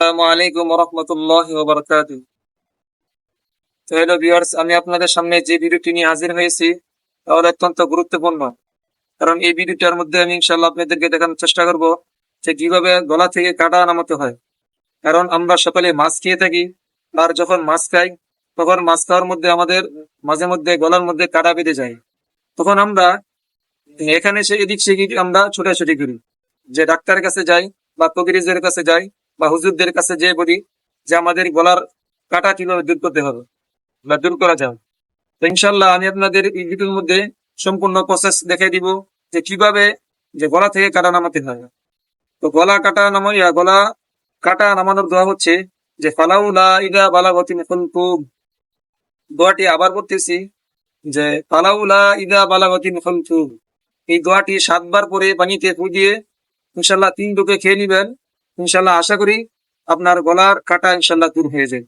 আলাইকুম রহমতুল্লাহ ওবরকাত তো hello viewers, আমি আপনাদের সামনে যে ভিডিওটি নিয়ে হাজির হয়েছি তাহলে অত্যন্ত গুরুত্বপূর্ণ। কারণ এই ভিডিওটার মধ্যে আমি ইনশাল্লাহ আপনাদেরকে দেখানোর চেষ্টা করব যে কীভাবে গলা থেকে কাটা নামাতে হয়। কারণ আমরা সকালে মাছ খেয়ে থাকি, আর যখন মাছ খাই, তখন মাছ খাওয়ার মধ্যে আমাদের মাঝে মধ্যে গলার মধ্যে কাটা বেঁধে যায়। তখন আমরা এখানে সে এদিক সেদিক আমরা ছোটাছুটি করি। যে ডাক্তারের কাছে যাই বা কবিরিজের কাছে যাই বা হুজুরদের কাছে যে বলি যে আমাদের গলার কাটা কীভাবে দূর করতে হবে বা দূর করা যায় তো ইনশাল্লাহ আমি আপনাদের এই ভিডিওর মধ্যে সম্পূর্ণ প্রসেস দেখাই দিব যে কীভাবে যে গলা থেকে কাটা নামাতে হয়। তো গলা কাটা নামাইয়া গলা কাটা নামানোর দোয়া হচ্ছে যে, ফালাউ ফালাউলা ইদা বালাগতিন খুলকুম দোয়াটি আবার করতেছি যে, ফালাউ ফালাউলা ইদা বালাগতিন খুলকুম এই দোয়াটি সাতবার পরে পানিতে ফুটিয়ে ইনশাল্লাহ তিন ডুকে খেয়ে নিবেন। ইনশাল্লাহ আশা করি আপনার গলার কাটা ইনশাল্লাহ দূর হয়ে যায়